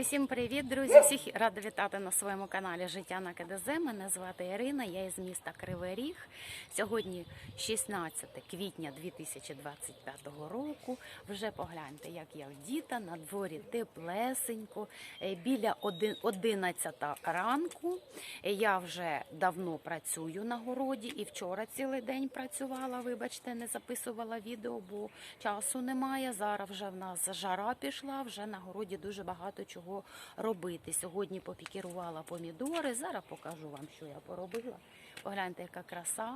Усім привіт, друзі! Всіх рада вітати на своєму каналі Життя на КДЗ. Мене звати Ірина, я із міста Кривий Ріг. Сьогодні 16 квітня 2025 року. Вже погляньте, як я вдіта, на дворі теплесенько. Е, Біля один- 11 ранку. Е, Я вже давно працюю на городі і вчора цілий день працювала. Вибачте, не записувала відео, бо часу немає. Зараз вже в нас жара пішла, вже на городі дуже багато чого робити. Сьогодні попікірувала помідори. Зараз покажу вам, що я поробила. Погляньте, яка краса,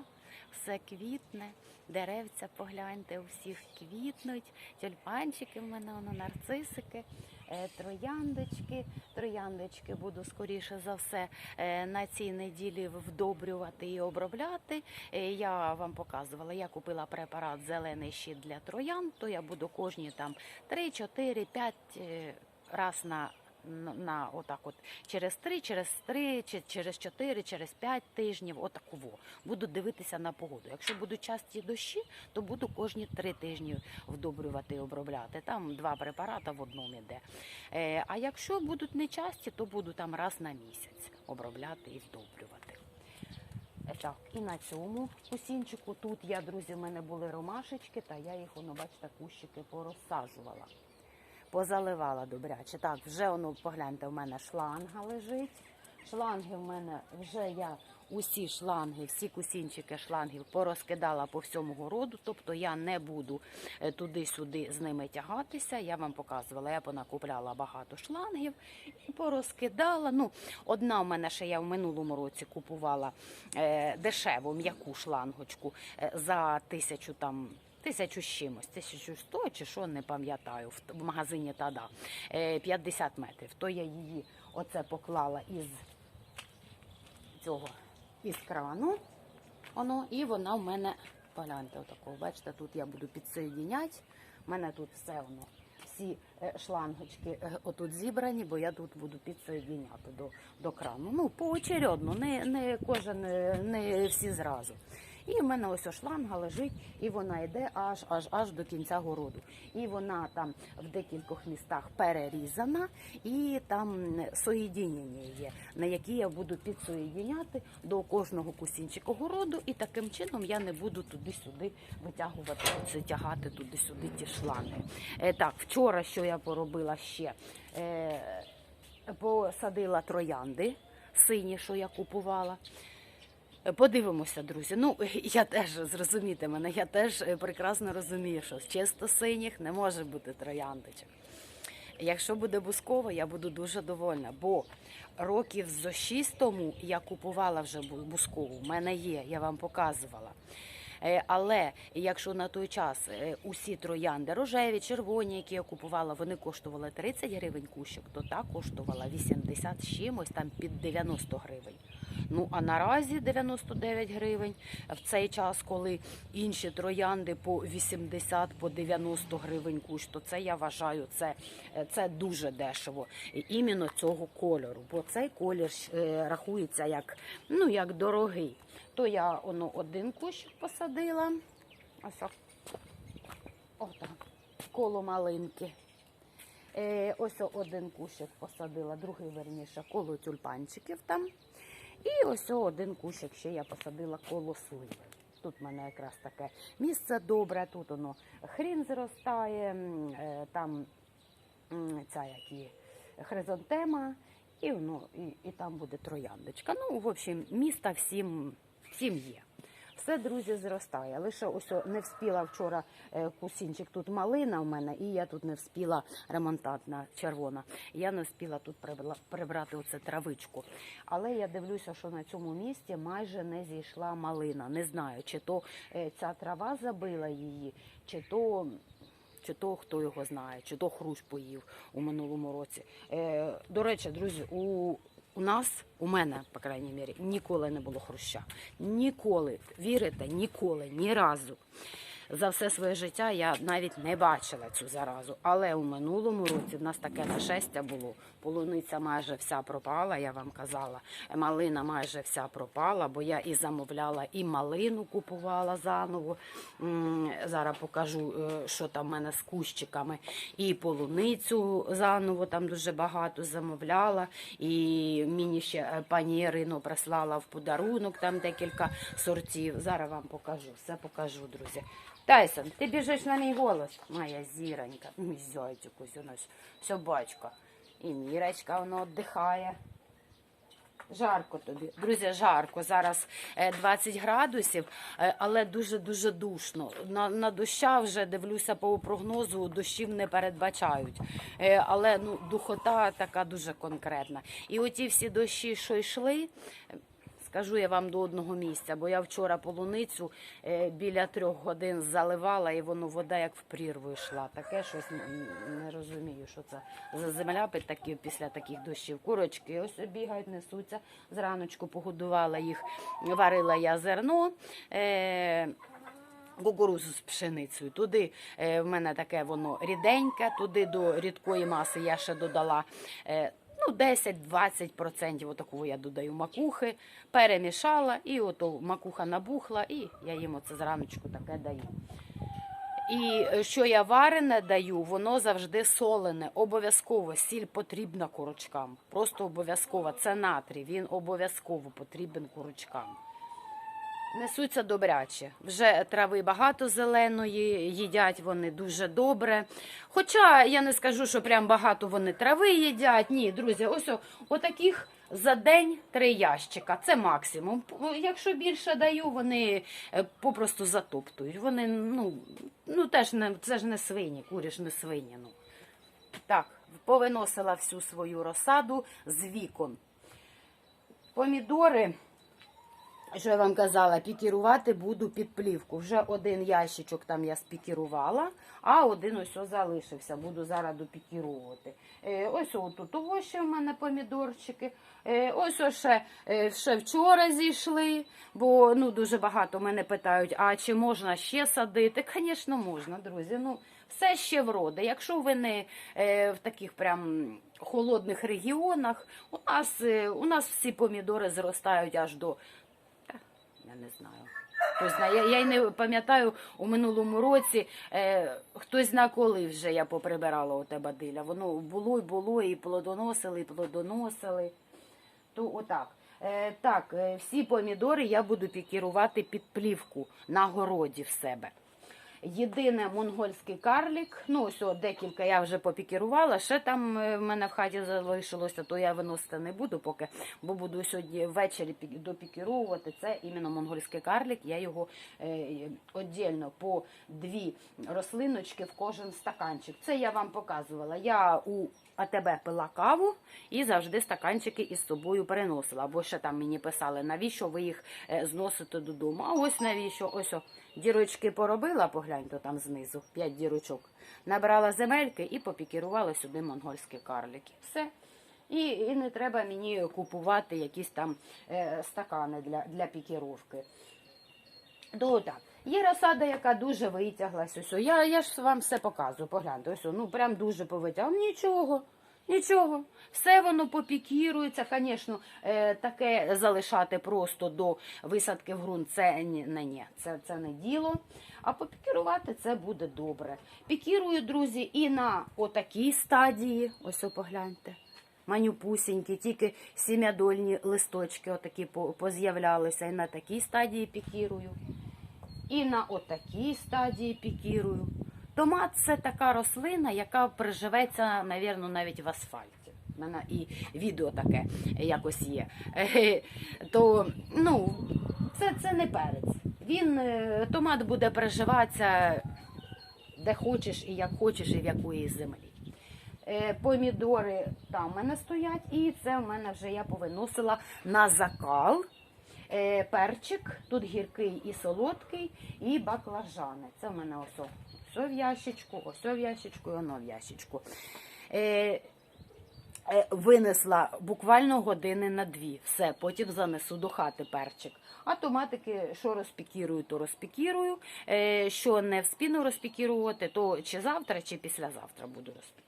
все квітне, деревця погляньте, у всіх квітнуть, тюльпанчики в мене, воно нарцисики, е, трояндочки. Трояндочки буду скоріше за все е, на цій неділі вдобрювати і обробляти. Е, Я вам показувала, я купила препарат зелений щит для троянд, то я буду кожні там 3, 4, 5 е, раз на на, отак от через 3, через 3, чи через 4, через 5 тижнів, отаково. Буду дивитися на погоду. Якщо будуть часті дощі, то буду кожні 3 тижні вдобрювати і обробляти. Там два препарати в одному йде. Е, а якщо будуть нечасті, то буду там раз на місяць обробляти і вдобрювати. Е, Так, і на цьому кусінчику тут я, друзі, в мене були ромашечки, та я їх, воно, бачите, кущики порозсаджувала. Позаливала добряче. Так, вже воно, погляньте, в мене шланга лежить. Шланги в мене вже я усі шланги, всі кусінчики шлангів порозкидала по всьому городу. Тобто я не буду е, туди-сюди з ними тягатися. Я вам показувала, я понакупляла багато шлангів і порозкидала. Ну, одна в мене ще я в минулому році купувала е, дешеву м'яку шлангочку е, за тисячу там. Тисячу з чимось, тисячу сто чи що, не пам'ятаю, в, магазині Тада, е, 50 метрів. То я її оце поклала із цього, із крану, воно, і вона в мене, погляньте, отако, бачите, тут я буду підсоєдіняти, в мене тут все воно, всі е, шлангочки е, отут зібрані, бо я тут буду підсоєдіняти до, до крану. Ну, поочередно, не, не кожен, е, не всі зразу. І в мене ось шланга лежить, і вона йде аж аж аж до кінця городу. І вона там в декількох містах перерізана, і там соєдінення є, на які я буду підсоєдіняти до кожного кусінчика городу, і таким чином я не буду туди-сюди витягувати, це тягати туди-сюди ті шланги. Е, так, вчора що я поробила ще? Е, посадила троянди сині, що я купувала. Подивимося, друзі. Ну, я теж зрозумійте мене, я теж е, прекрасно розумію, що з чисто синіх не може бути трояндочок. Якщо буде бусково, я буду дуже довольна, бо років зо шість тому я купувала вже бускову. У мене є, я вам показувала. Е, Але якщо на той час е, усі троянди рожеві, червоні, які я купувала, вони коштували 30 гривень кущик, то та коштувала 80 з чимось, там під 90 гривень. Ну а наразі 99 гривень в цей час, коли інші троянди по 80 по 90 гривень кущ, то це я вважаю, це, це дуже дешево. Іменно цього кольору, бо цей колір е, рахується як, ну, як дорогий. То я воно один кущик посадила. Ось так. Отак. Коло малинки. Е, ось один кущик посадила, другий верніше коло тюльпанчиків там. І ось один кущик ще я посадила коло сливи. Тут в мене якраз таке місце добре, тут воно хрін зростає, е, там ця як і хризантема, і, воно, і, і там буде трояндочка. Ну, в общем, міста всім, всім є. Все, друзі, зростає. Лише ось не вспіла вчора е, кусінчик тут малина в мене, і я тут не вспіла ремонтатна червона. Я не вспіла тут прибрати оце травичку. Але я дивлюся, що на цьому місці майже не зійшла малина. Не знаю, чи то е, ця трава забила її, чи то. Чи то хто його знає, чи то хрущ поїв у минулому році. Е, до речі, друзі, у, у нас, у мене, по крайній мірі, ніколи не було хруща. Ніколи, вірите, ніколи, ні разу. За все своє життя я навіть не бачила цю заразу. Але у минулому році в нас таке нашестя було. Полуниця майже вся пропала, я вам казала. Малина майже вся пропала, бо я і замовляла, і малину купувала заново. Зараз покажу, е, що там в мене з кущиками. І полуницю заново там дуже багато замовляла. І мені ще е, пані Ірину прислала в подарунок там декілька сортів. Зараз вам покажу, все покажу, друзі. Тайсон, ти біжиш на мій голос, моя зіронька. Мій зайчик ось у нас собачка. І Мірочка вона віддихає. Жарко тобі. Друзі, жарко. Зараз е, 20 градусів, е, але дуже-дуже душно. На, на доща вже дивлюся по прогнозу, дощів не передбачають. Е, Але ну, духота така дуже конкретна. І оті всі дощі, що йшли, е, скажу я вам до одного місця, бо я вчора полуницю е, біля трьох годин заливала, і воно вода як в прірву йшла. Таке щось не розумію, що це за земля такі, після таких дощів. Курочки ось бігають, несуться. Зраночку погодувала їх, варила я зерно. Е, Кукурузу з пшеницею. Туди е, в мене таке воно ріденьке, туди до рідкої маси я ще додала е, ну, 10-20% отакого я додаю макухи, перемішала, і ото макуха набухла, і я їм оце зраночку таке даю. І е, що я варене даю, воно завжди солене. Обов'язково сіль потрібна курочкам. Просто обов'язково. Це натрій, він обов'язково потрібен курочкам. Несуться добряче. Вже трави багато зеленої, їдять вони дуже добре. Хоча я не скажу, що прям багато вони трави їдять. Ні, друзі, ось отаких за день три ящика. Це максимум. Якщо більше даю, вони е, попросту затоптують. Вони, ну, ну теж не це ж не свині, курі ж не свині. Ну. Так, повиносила всю свою розсаду з вікон. Помідори. Що я вам казала, пікірувати буду під плівку. Вже один ящичок там я спікірувала, а один ось залишився. Буду зараз допікірувати. Е, ось отут ось ще в мене помідорчики. Е, ось ось ще, е, ще вчора зійшли, бо ну, дуже багато мене питають, а чи можна ще садити? Звісно, можна, друзі. Ну, все ще вроде. Якщо ви не в таких прям холодних регіонах, у нас, у нас всі помідори зростають аж до я не знаю. Я, я й не пам'ятаю у минулому році, е, хтось зна коли вже я поприбирала у тебе диля. Воно було й було, і плодоносили, і плодоносили. То отак. Е, так, е, всі помідори я буду пікірувати під плівку на городі в себе. Єдине монгольський карлік, ну ось о, декілька я вже попікірувала. Ще там е, в мене в хаті залишилося, то я виносити не буду поки, бо буду сьогодні ввечері пік- допікірувати. Це іменно монгольський карлік. Я його е, віддільно по дві рослиночки в кожен стаканчик. Це я вам показувала. Я у АТБ пила каву і завжди стаканчики із собою переносила. Або ще там мені писали, навіщо ви їх е, зносите додому. А ось навіщо? Ось о, дірочки поробила, погляньте там знизу, п'ять дірочок. Набрала земельки і попікірувала сюди монгольські карлики. Все. І, і не треба мені купувати якісь там е, стакани для, для пікіровки. Дота. Є розсада, яка дуже витяглась. Ось, я, я ж вам все показую, погляньте, ось, ну прям дуже повитягла. Нічого, нічого. Все воно попікірується. Звісно, е, таке залишати просто до висадки в ґрунт це ні, не, це, це не діло. А попікірувати це буде добре. Пікірую, друзі, і на отакій стадії. Ось погляньте. Манюпусінькі, тільки сім'ядольні листочки отакі по- поз'являлися. І на такій стадії пікірую. І на отакій стадії пікірую. Томат це така рослина, яка приживеться, навірно, навіть в асфальті. У мене і відео таке якось є. Е, То ну, це, це не перець. Він, е, томат буде приживатися де хочеш і як хочеш, і в якої землі. Е, Помідори там в мене стоять, і це в мене вже я повиносила на закал. Перчик, тут гіркий і солодкий, і баклажани. Це в мене ось, о- ось в ящичку, ось в ящичку і воно в ящичку. Е, Е, Винесла буквально години на дві. Все, потім занесу до хати перчик. А томатики, що розпікірую, то розпікірую. Е, Що не вспіну розпікірувати, то чи завтра, чи післязавтра буду розпікірувати.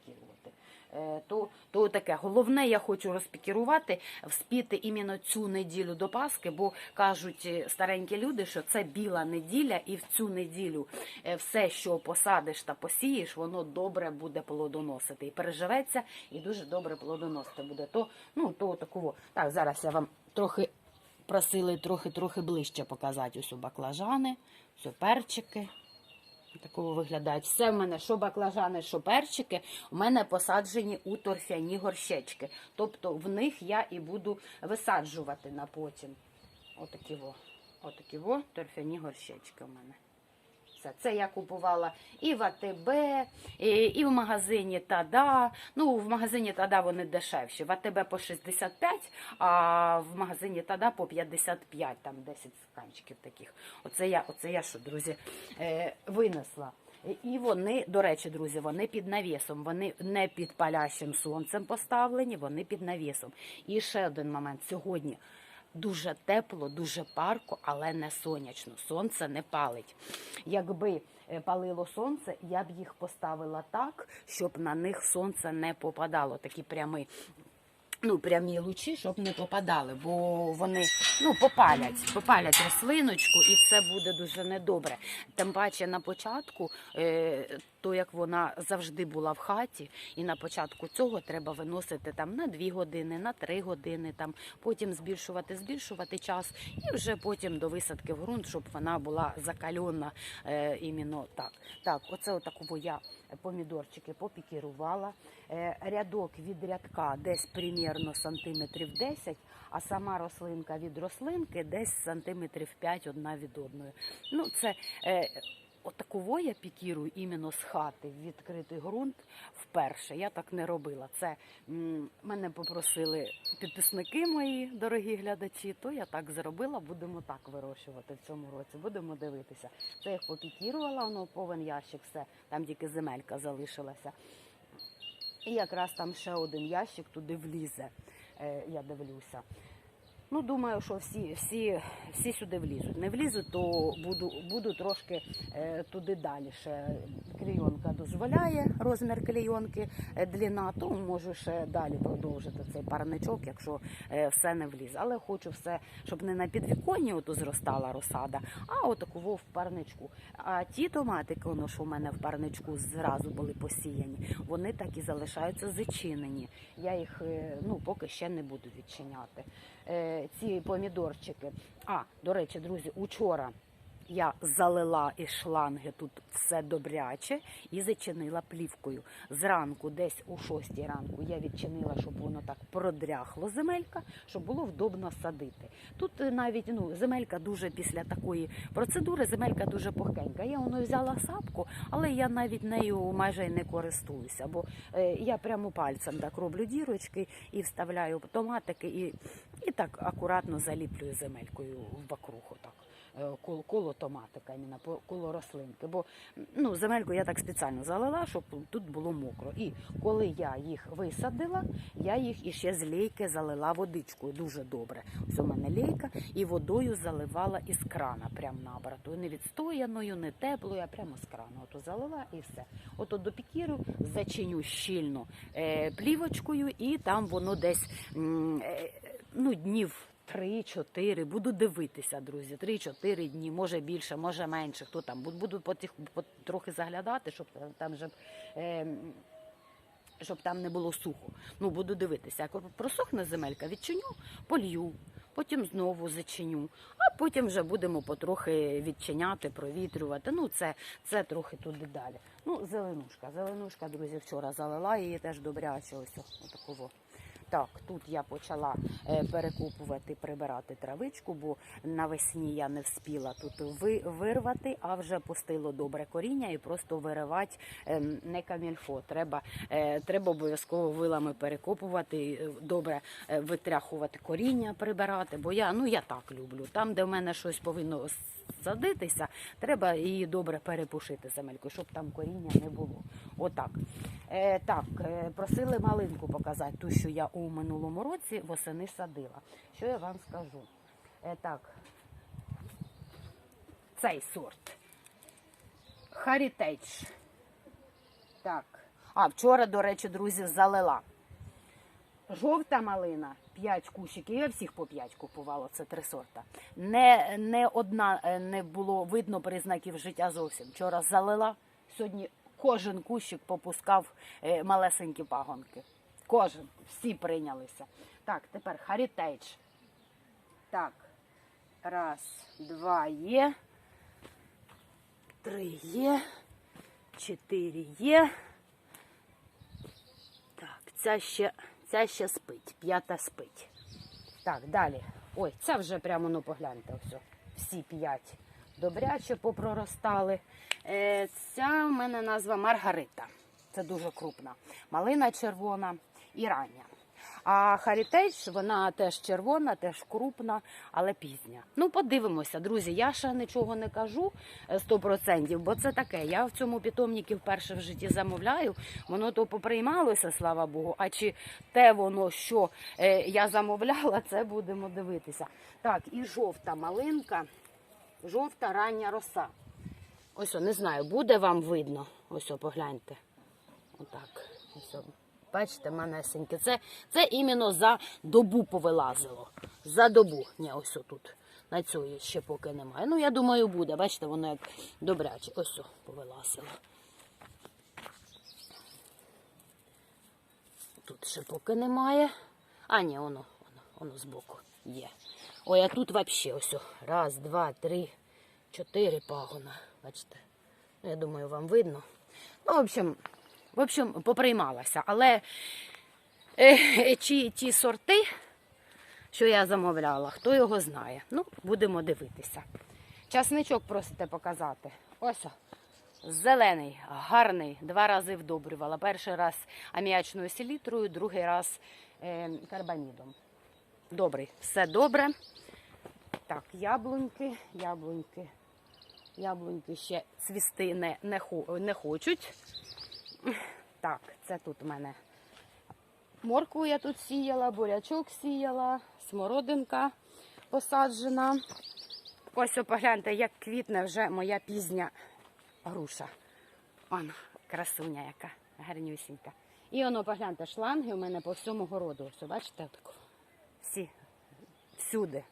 Е, То, то таке. Головне, я хочу розпікірувати, вспіти іменно цю неділю до Пасхи, бо кажуть е, старенькі люди, що це біла неділя, і в цю неділю е, все, що посадиш та посієш, воно добре буде плодоносити. І переживеться, і дуже добре плодоносити буде. То, ну, то такого. Так, зараз я вам трохи просили трохи-трохи ближче показати ось у баклажани, ось перчики. Такого виглядають. Все в мене, що баклажани, що перчики, у мене посаджені у торфяні горщечки. Тобто в них я і буду висаджувати на потім. Отакі во. Отакі во торфяні горщечки у мене. Все. Це я купувала і в АТБ, і, в магазині Тада. Ну, в магазині Тада вони дешевші. В АТБ по 65, а в магазині Тада по 55, там 10 сканчиків таких. Оце я, оце я що, друзі, е, винесла. І вони, до речі, друзі, вони під навісом, вони не під палящим сонцем поставлені, вони під навісом. І ще один момент сьогодні. Дуже тепло, дуже парко, але не сонячно. Сонце не палить. Якби е, палило сонце, я б їх поставила так, щоб на них сонце не попадало. Такі прямі, ну, прямі лучі, щоб не попадали, бо вони ну, попалять, попалять рослиночку, і це буде дуже недобре. Тим паче на початку, е, то як вона завжди була в хаті, і на початку цього треба виносити там на 2 години, на 3 години, там потім збільшувати, збільшувати час, і вже потім до висадки в ґрунт, щоб вона була закальона е, іменно так. Так, оце отаку я помідорчики попікірувала. Е, рядок від рядка десь примірно сантиметрів 10, а сама рослинка від рослинки десь сантиметрів 5 одна від одної. Ну, це е, отаково я пікірую іменно з хати в відкритий ґрунт вперше. Я так не робила. Це м, мене попросили підписники мої, дорогі глядачі, то я так зробила. Будемо так вирощувати в цьому році. Будемо дивитися. Це я попікірувала, воно повен ящик, все, там тільки земелька залишилася. І якраз там ще один ящик туди влізе. Е, я дивлюся. Ну, думаю, що всі, всі, всі сюди влізуть. Не влізуть, то буду, буду трошки е, туди далі. Ще клейонка дозволяє розмір клейонки, е, длина, то можу ще далі продовжити цей парничок, якщо е, все не влізе. Але хочу все, щоб не на підвіконні ото зростала розсада, а отаково в парничку. А ті томатики, воно що в мене в парничку зразу були посіяні, вони так і залишаються зачинені. Я їх е, ну, поки ще не буду відчиняти. Е, ці помідорчики. А, до речі, друзі, учора я залила із шланги тут все добряче і зачинила плівкою. Зранку, десь у 6 ранку, я відчинила, щоб воно так продряхло земелька, щоб було вдобно садити. Тут е, навіть ну, земелька дуже після такої процедури, земелька дуже пухкенька. Я воно взяла сапку, але я навіть нею майже не користуюся, бо е, я прямо пальцем так роблю дірочки і вставляю томатики, і, і так акуратно заліплюю земелькою вокруг. Отак. Е, Коло, томатика, іменно, коло рослинки. Бо ну, земельку я так спеціально залила, щоб тут було мокро. І коли я їх висадила, я їх іще з лейки залила водичкою дуже добре. Ось у мене лейка, і водою заливала із крана, прямо набратою. Не відстояною, не теплою, а прямо з крана. Ото залила і все. Ото до пікіру зачиню щільно е, плівочкою, і там воно десь е, ну, днів. Три-чотири, буду дивитися, друзі. Три-чотири дні, може більше, може менше. Хто там буду, потих, трохи заглядати, щоб там же е, щоб там не було сухо. Ну, буду дивитися. Як просохне земелька, відчиню, полью, потім знову зачиню, а потім вже будемо потрохи відчиняти, провітрювати. Ну, це, це трохи туди далі. Ну, зеленушка. Зеленушка, друзі, вчора залила її теж добряче. Ось отаково. Так, тут я почала е, перекопувати, прибирати травичку, бо навесні я не вспіла тут вирвати, а вже пустило добре коріння і просто виривати ем, не камільфо. Треба, е, треба обов'язково вилами перекопувати, е, добре витряхувати коріння, прибирати. Бо я, ну, я так люблю. Там, де в мене щось повинно садитися, треба її добре перепушити земельку, щоб там коріння не було. Отак. Е, так, просили малинку показати, ту, що я у минулому році восени садила. Що я вам скажу? Е, так, цей сорт. Heritage. Так. А, вчора, до речі, друзі, залила. Жовта малина 5 кущиків. Я всіх по 5 купувала, це три сорта. Не, не одна е, не було видно признаків життя зовсім. Вчора залила, сьогодні кожен кущик попускав е, малесенькі пагонки. Кожен, всі прийнялися. Так, тепер Heritage. Так. Раз, два є. Три є. Чотири є. Так, ця ще, ця ще спить, п'ята спить. Так, далі. Ой, це вже прямо, ну погляньте, все. Всі п'ять добряче попроростали. Е, ця в мене назва Маргарита. Це дуже крупна. Малина червона і рання. А Харітейдж, вона теж червона, теж крупна, але пізня. Ну, подивимося, друзі. Я ще нічого не кажу е, 100%, бо це таке. Я в цьому питомнику вперше в житті замовляю. Воно то поприймалося, слава Богу. А чи те воно, що е, я замовляла, це будемо дивитися. Так, і жовта малинка, жовта рання роса. Ось, о, не знаю, буде вам видно. Ось, о, погляньте. Отак. Ось, о. Бачите, манесеньке. Це, це іменно за добу повилазило. За добу. Ні, ось тут. На цьої ще поки немає. Ну, я думаю, буде. Бачите, воно як добряче. Ось о, повилазило. Тут ще поки немає. А, ні, воно, воно, воно збоку є. Ой, а тут взагалі ось. Раз, два, три, чотири пагона. Бачите? Ну, Я думаю, вам видно. Ну, в общем, в общем, поприймалася. Але е, чи ті сорти, що я замовляла, хто його знає. Ну, будемо дивитися. Часничок просите показати. Ось. Зелений, гарний, два рази вдобрювала. Перший раз аміачною селітрою, другий раз е, карбамідом. Добрий, все добре. Так, яблуньки, яблуньки, яблуньки ще цвісти не, не, не хочуть. Так, це тут у мене моркву я тут сіяла, бурячок сіяла, смородинка посаджена. Ось погляньте, як квітне вже моя пізня груша. Он, красуня яка, гарнюсінька. І воно, погляньте, шланги у мене по всьому городу. Ось, бачите, тако. всі, всюди.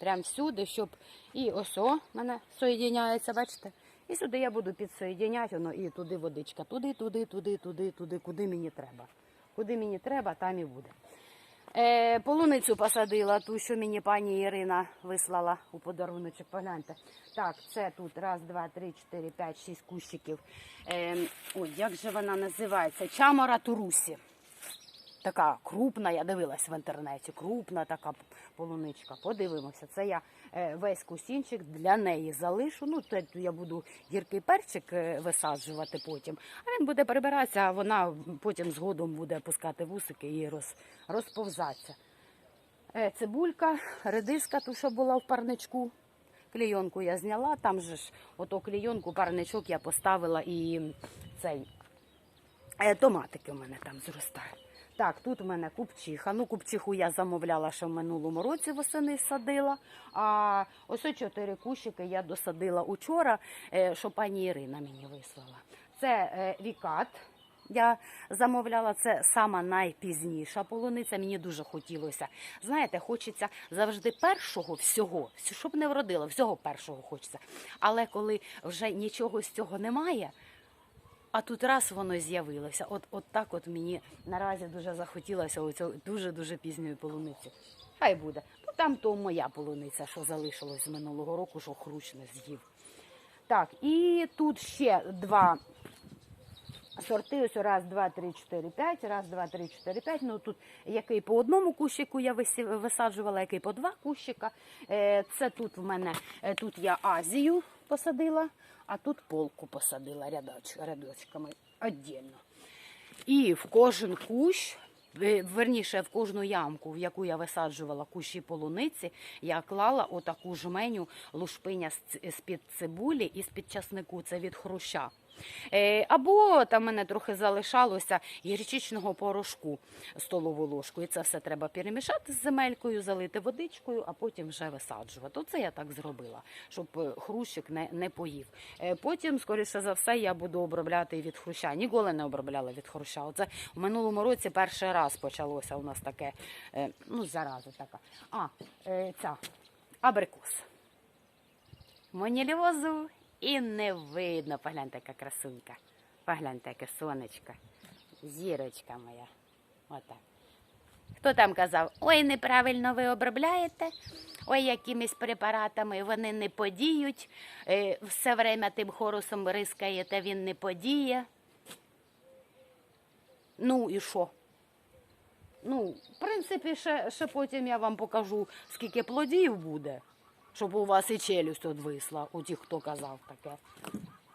Прям всюди, щоб і ось о мене соєдиняється, бачите? І сюди я буду підсоєдиняти, воно і туди водичка. Туди, туди, туди, туди, туди, куди мені треба. Куди мені треба, там і буде. Е, полуницю посадила, ту, що мені пані Ірина вислала у подаруночок. Погляньте. Так, це тут раз, два, три, чотири, п'ять, шість кущиків. Е, ой, як же вона називається? Чамора Турусі. Така крупна, я дивилась в інтернеті, крупна така полуничка. Подивимося. Це я е, весь кусінчик для неї залишу. Ну, це я буду гіркий перчик е, висаджувати потім. А він буде прибиратися, а вона потім згодом буде пускати вусики і роз, розповзатися. Е, Цибулька, редиска, ту, що була в парничку. Клійонку я зняла, там же ж ото клійонку, парничок я поставила і цей Томатики у мене там зростають. Так, тут у мене купчиха. Ну, купчиху я замовляла ще в минулому році восени садила. А ось чотири кущики я досадила учора, е, що пані Ірина мені вислала. Це е, вікат. Я замовляла це сама найпізніша полуниця. Мені дуже хотілося. Знаєте, хочеться завжди першого всього, щоб не вродило, всього першого хочеться. Але коли вже нічого з цього немає, а тут раз воно з'явилося. От, от так от мені наразі дуже захотілося оцього дуже-дуже пізньої полуниці. Хай буде. Ну там то моя полуниця, що залишилось з минулого року, що хруч не з'їв. Так, і тут ще два Сорти ось раз, два, три, чотири, п'ять, раз, два, три, чотири, п'ять. Ну тут який по одному кущику я висаджувала, який по два кущика. Е, Це тут в мене е, тут я Азію посадила, а тут полку посадила рядоч, рядочками віддільно. І в кожен кущ, е, верніше в кожну ямку, в яку я висаджувала кущі полуниці, я клала отаку жменю лушпиня з-під цибулі і з-під часнику, це від хруща. Е, Або там мене трохи залишалося гірчичного порошку столову ложку. І це все треба перемішати з земелькою, залити водичкою, а потім вже висаджувати. Оце я так зробила, щоб е, хрущик не, не поїв. Е, Потім, скоріше за все, я буду обробляти від хруща. Ніколи не обробляла від хруща. Оце в минулому році перший раз почалося у нас таке, ну, зараза така. А, ця абрикос. Монільозу і не видно. Погляньте, яка красунька. Погляньте, яке сонечко. Зірочка моя. Отак. Хто там казав, ой, неправильно ви обробляєте, ой, якимись препаратами вони не подіють, е, все время тим хорусом рискаєте, він не подіє. Ну і що? Ну, в принципі, ще, ще потім я вам покажу, скільки плодів буде, щоб у вас і челюсть одвисла, у тих, хто казав таке.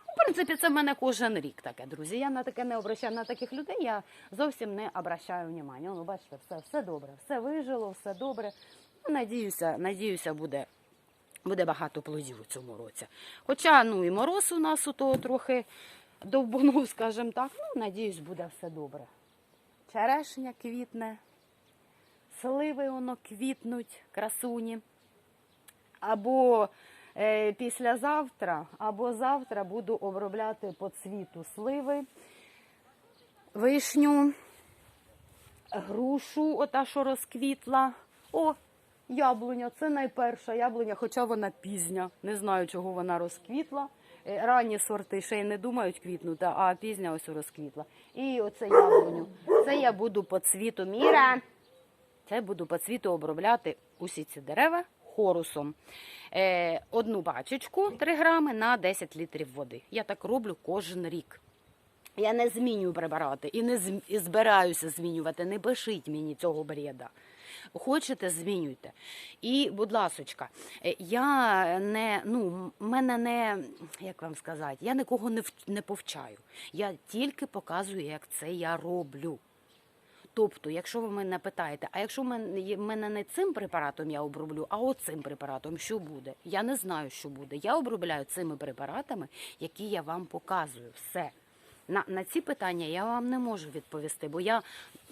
В принципі, це в мене кожен рік таке, друзі. Я на таке не обращаю на таких людей, я зовсім не обращаю внимання. Ну, бачите, все, все добре, все вижило, все добре. Ну, Надіюся, надіюся, буде, буде багато плодів у цьому році. Хоча, ну і мороз у нас у того трохи довбанув, скажімо так. Ну, надіюсь, буде все добре. Черешня квітне, сливи воно квітнуть, красуні. Або е, післязавтра, або завтра буду обробляти по цвіту сливи, вишню, грушу, ота, що розквітла. О, яблуня, це найперша яблуня, хоча вона пізня. Не знаю, чого вона розквітла. Е, Ранні сорти ще й не думають квітнути, а пізня ось розквітла. І оце яблуню. Це я буду по цвіту міра. Це буду по цвіту обробляти усі ці дерева хорусом. Е, одну пачечку 3 грами на 10 літрів води. Я так роблю кожен рік. Я не змінюю препарати і не збираюся змінювати. Не пишіть мені цього бреда. Хочете, змінюйте. І, будь ласочка, е, я не, ну, мене не, як вам сказати, я нікого не, не повчаю. Я тільки показую, як це я роблю. Тобто, якщо ви мене питаєте, а якщо в мене, не цим препаратом я оброблю, а оцим препаратом, що буде? Я не знаю, що буде. Я обробляю цими препаратами, які я вам показую. Все. На, на ці питання я вам не можу відповісти, бо я,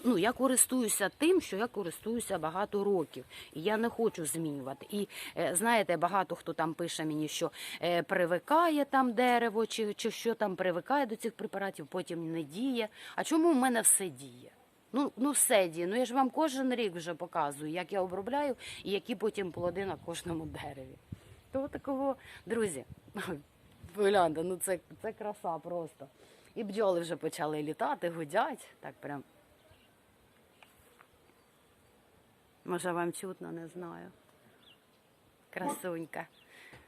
ну, я користуюся тим, що я користуюся багато років, і я не хочу змінювати. І е, знаєте, багато хто там пише мені, що е, привикає там дерево, чи, чи що там привикає до цих препаратів, потім не діє. А чому в мене все діє? Ну, ну все діє. Ну я ж вам кожен рік вже показую, як я обробляю і які потім плоди на кожному дереві. То такого, друзі, гляньте, ну це, це краса просто. І бджоли вже почали літати, гудять. Так прям. Може вам чутно, не знаю. Красунька.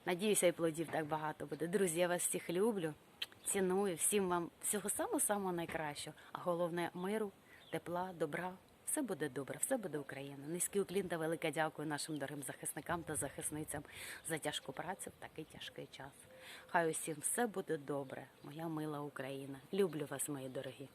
Надіюся, і плодів так багато буде. Друзі, я вас всіх люблю, ціную, всім вам всього самого самого найкращого. А головне миру, тепла, добра. Все буде добре, все буде Україна. Низький уклін та велике дякую нашим дорогим захисникам та захисницям за тяжку працю в такий тяжкий час. Хай усім все буде добре, моя мила Україна. Люблю вас, мої дорогі.